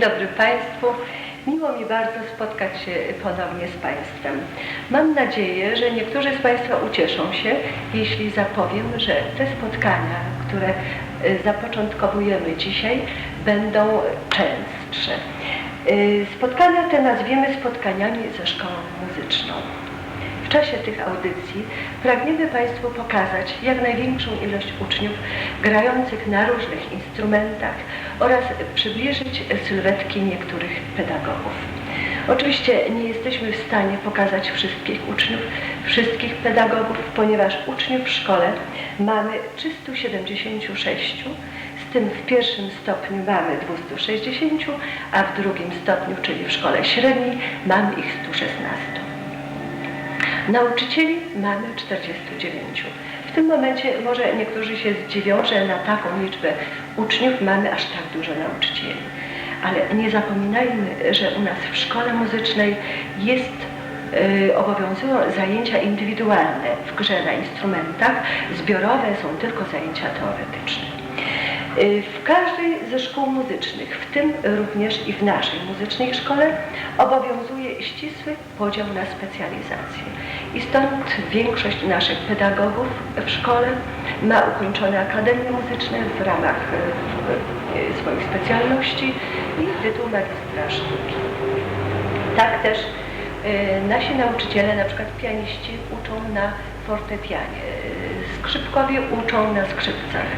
dobry Państwu. Miło mi bardzo spotkać się ponownie z Państwem. Mam nadzieję, że niektórzy z Państwa ucieszą się, jeśli zapowiem, że te spotkania, które y, zapoczątkowujemy dzisiaj, będą częstsze. Y, Spotkania te nazwiemy spotkaniami ze szkołą muzyczną. W czasie tych audycji pragniemy Państwu pokazać jak największą ilość uczniów grających na różnych instrumentach oraz przybliżyć sylwetki niektórych pedagogów. Oczywiście nie jesteśmy w stanie pokazać wszystkich uczniów, wszystkich pedagogów, ponieważ uczniów w szkole mamy 376, z tym w pierwszym stopniu mamy 260, a w drugim stopniu, czyli w szkole średniej, mamy ich 116. Nauczycieli mamy 49. W tym momencie może niektórzy się zdziwią, że na taką liczbę uczniów mamy aż tak dużo nauczycieli. Ale nie zapominajmy, że u nas w szkole muzycznej jest y, obowiązują zajęcia indywidualne w grze na instrumentach, zbiorowe są tylko zajęcia teoretyczne. Y, W każdej ze szkół muzycznych, w tym również i w naszej muzycznej szkole, obowiązuje ścisły podział na specjalizacje. I stąd większość naszych pedagogów w szkole ma ukończone akademie muzyczne w ramach y, y, swoich specjalności i tytuł magistra sztuki. Tak też nasi nauczyciele, na przykład pianiści, uczą na fortepianie, skrzypkowie uczą na skrzypcach,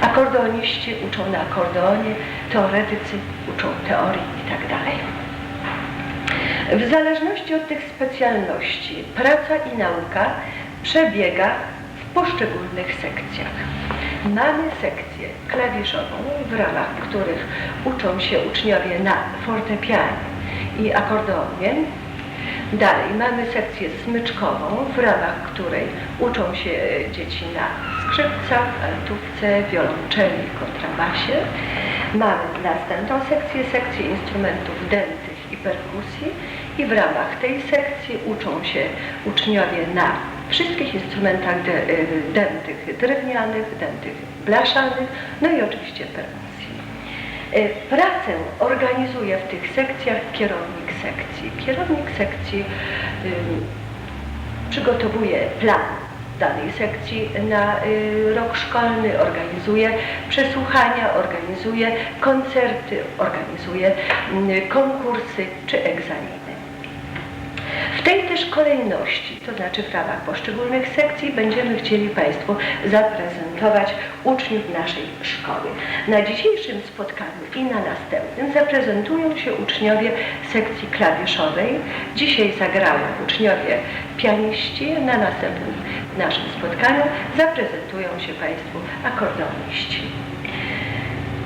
akordeoniści uczą na akordeonie, teoretycy uczą teorii itd. W zależności od tych specjalności praca i nauka przebiega w poszczególnych sekcjach. Mamy sekcję klawiszową, w ramach których uczą się uczniowie na fortepianie i akordeonie. Dalej mamy sekcję smyczkową, w ramach której uczą się dzieci na skrzypcach, altówce, wiolonczeli, kontrabasie. Mamy następną sekcję, sekcję instrumentów dętych i perkusji i w ramach tej sekcji uczą się uczniowie na wszystkich instrumentach de, y, dętych drewnianych, dętych blaszanych, no i oczywiście perkusji. Y, Pracę organizuje w tych sekcjach kierownik sekcji. Kierownik sekcji y, przygotowuje plan danej sekcji na y, rok szkolny, organizuje przesłuchania, organizuje koncerty, organizuje y, konkursy czy egzaminy. W tej też kolejności, to znaczy w ramach poszczególnych sekcji, będziemy chcieli Państwu zaprezentować uczniów naszej szkoły. Na dzisiejszym spotkaniu i na następnym zaprezentują się uczniowie sekcji klawiszowej. Dzisiaj zagrają uczniowie pianiści, na następnym naszym spotkaniu zaprezentują się Państwu akordeoniści.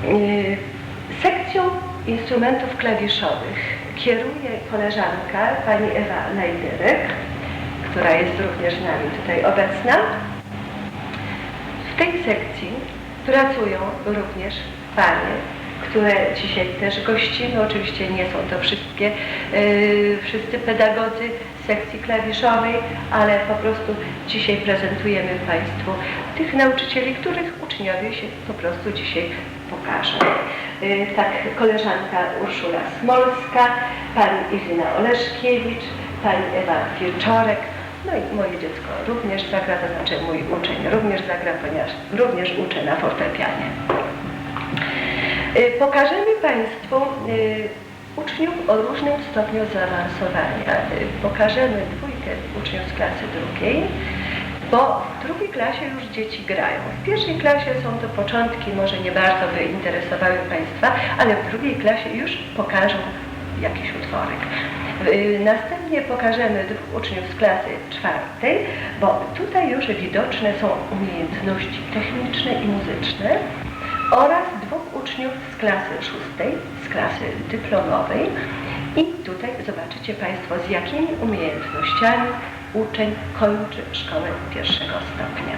Yy, Sekcją instrumentów klawiszowych kieruje koleżanka pani Ewa Najderek, która jest również z nami tutaj obecna. W tej sekcji pracują również panie, które dzisiaj też gościmy. Oczywiście nie są to wszystkie, yy, wszyscy pedagodzy sekcji klawiszowej, ale po prostu dzisiaj prezentujemy Państwu tych nauczycieli, których uczniowie się po prostu dzisiaj pokażą. Yy, tak, koleżanka Urszula Smolska, pani Irina Oleszkiewicz, pani Ewa Wieczorek, no i moje dziecko również zagra, to znaczy mój uczeń również zagra, ponieważ również uczę na fortepianie. Y, Pokażemy Państwu y, uczniów o różnym stopniu zaawansowania. Y, Pokażemy dwójkę uczniów z klasy drugiej, bo w drugiej klasie już dzieci grają. W pierwszej klasie są to początki, może nie bardzo by interesowały Państwa, ale w drugiej klasie już pokażą jakiś utworek. Y, Następnie pokażemy dwóch uczniów z klasy czwartej, bo tutaj już widoczne są umiejętności techniczne i muzyczne oraz dwóch uczniów z klasy szóstej, z klasy dyplomowej i tutaj zobaczycie Państwo z jakimi umiejętnościami uczeń kończy szkołę pierwszego stopnia.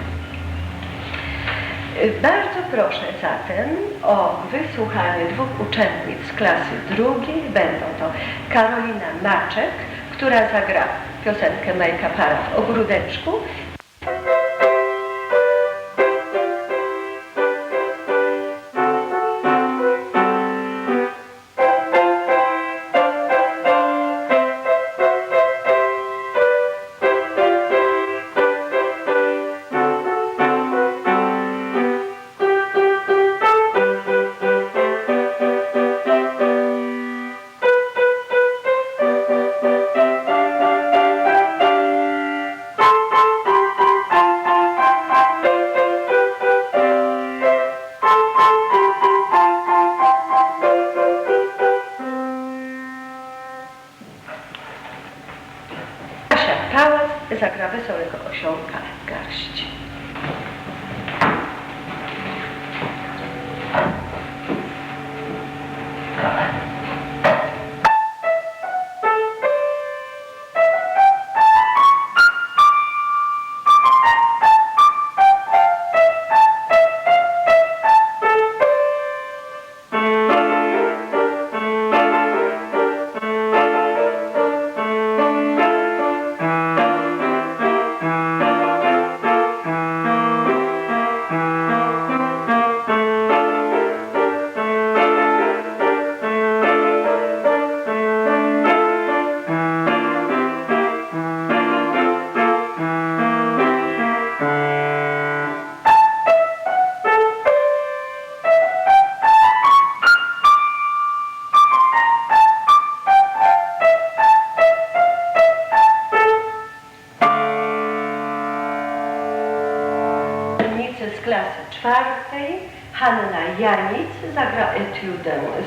Bardzo proszę zatem o wysłuchanie dwóch uczennic z klasy drugiej. Będą to Karolina Maczek, która zagra piosenkę Majka Para w ogródeczku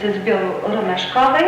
ze zbioru romaszkowej.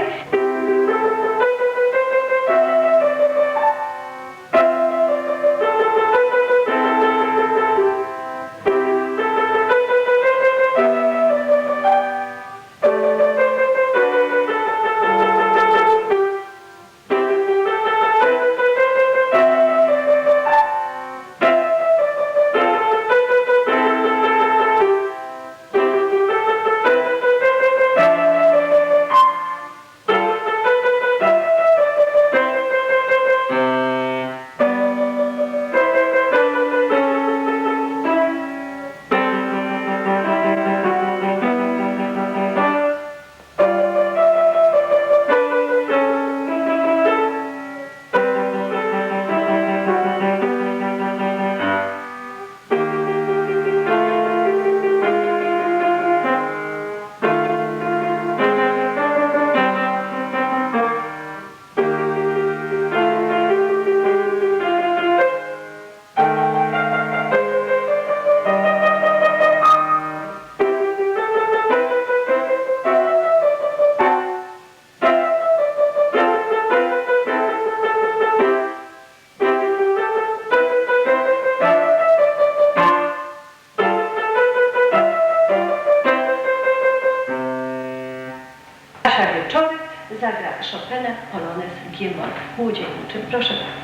G-moll młodzieńczy. Proszę bardzo.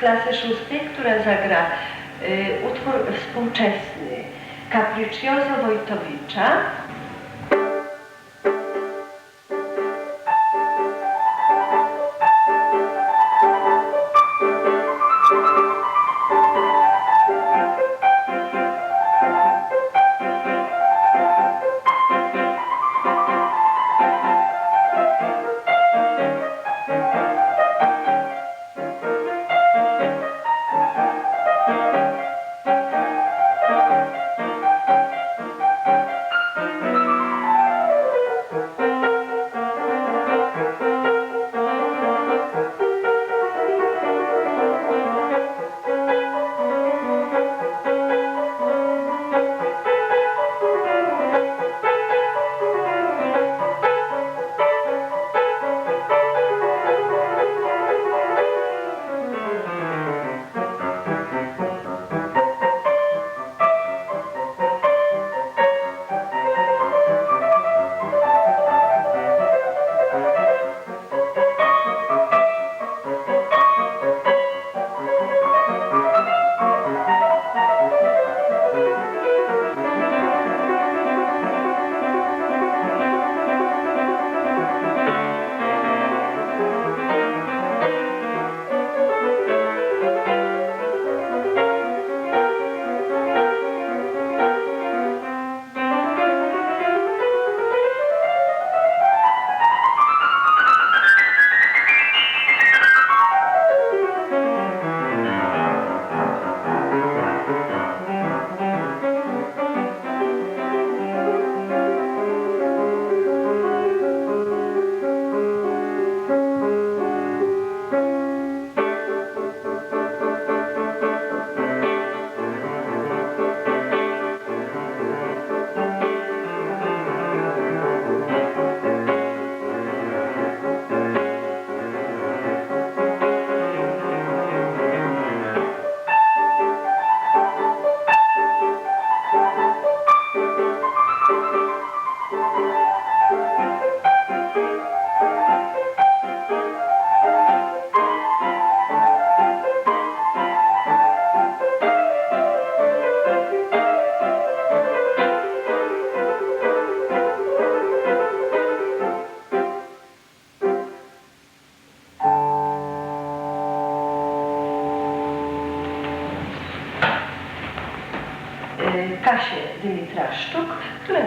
Klasy szóstej, która zagra y, utwór współczesny Capriccioso Wojtowicza.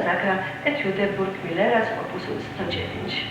Zagra etiudę Burgmillera z opusu 109.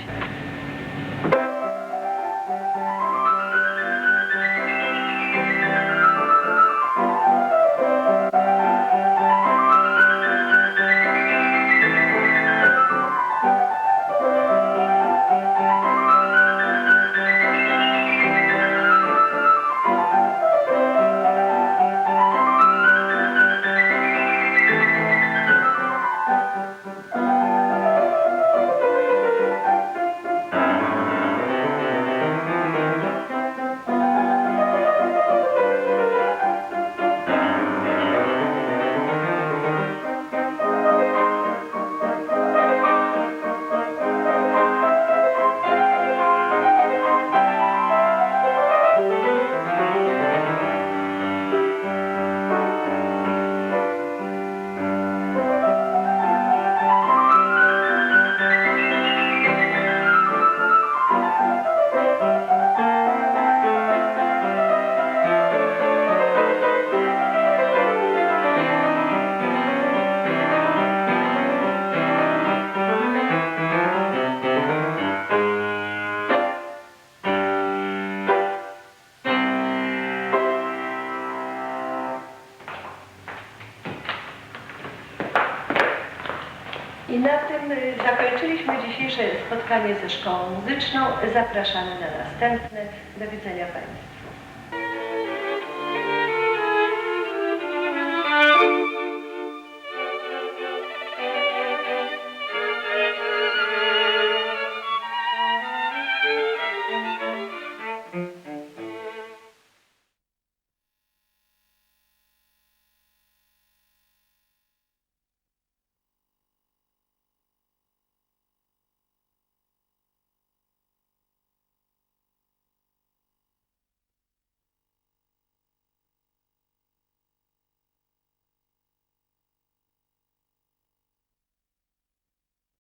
dzisiejsze spotkanie ze szkołą muzyczną. Zapraszamy na następne. Do widzenia Państwu.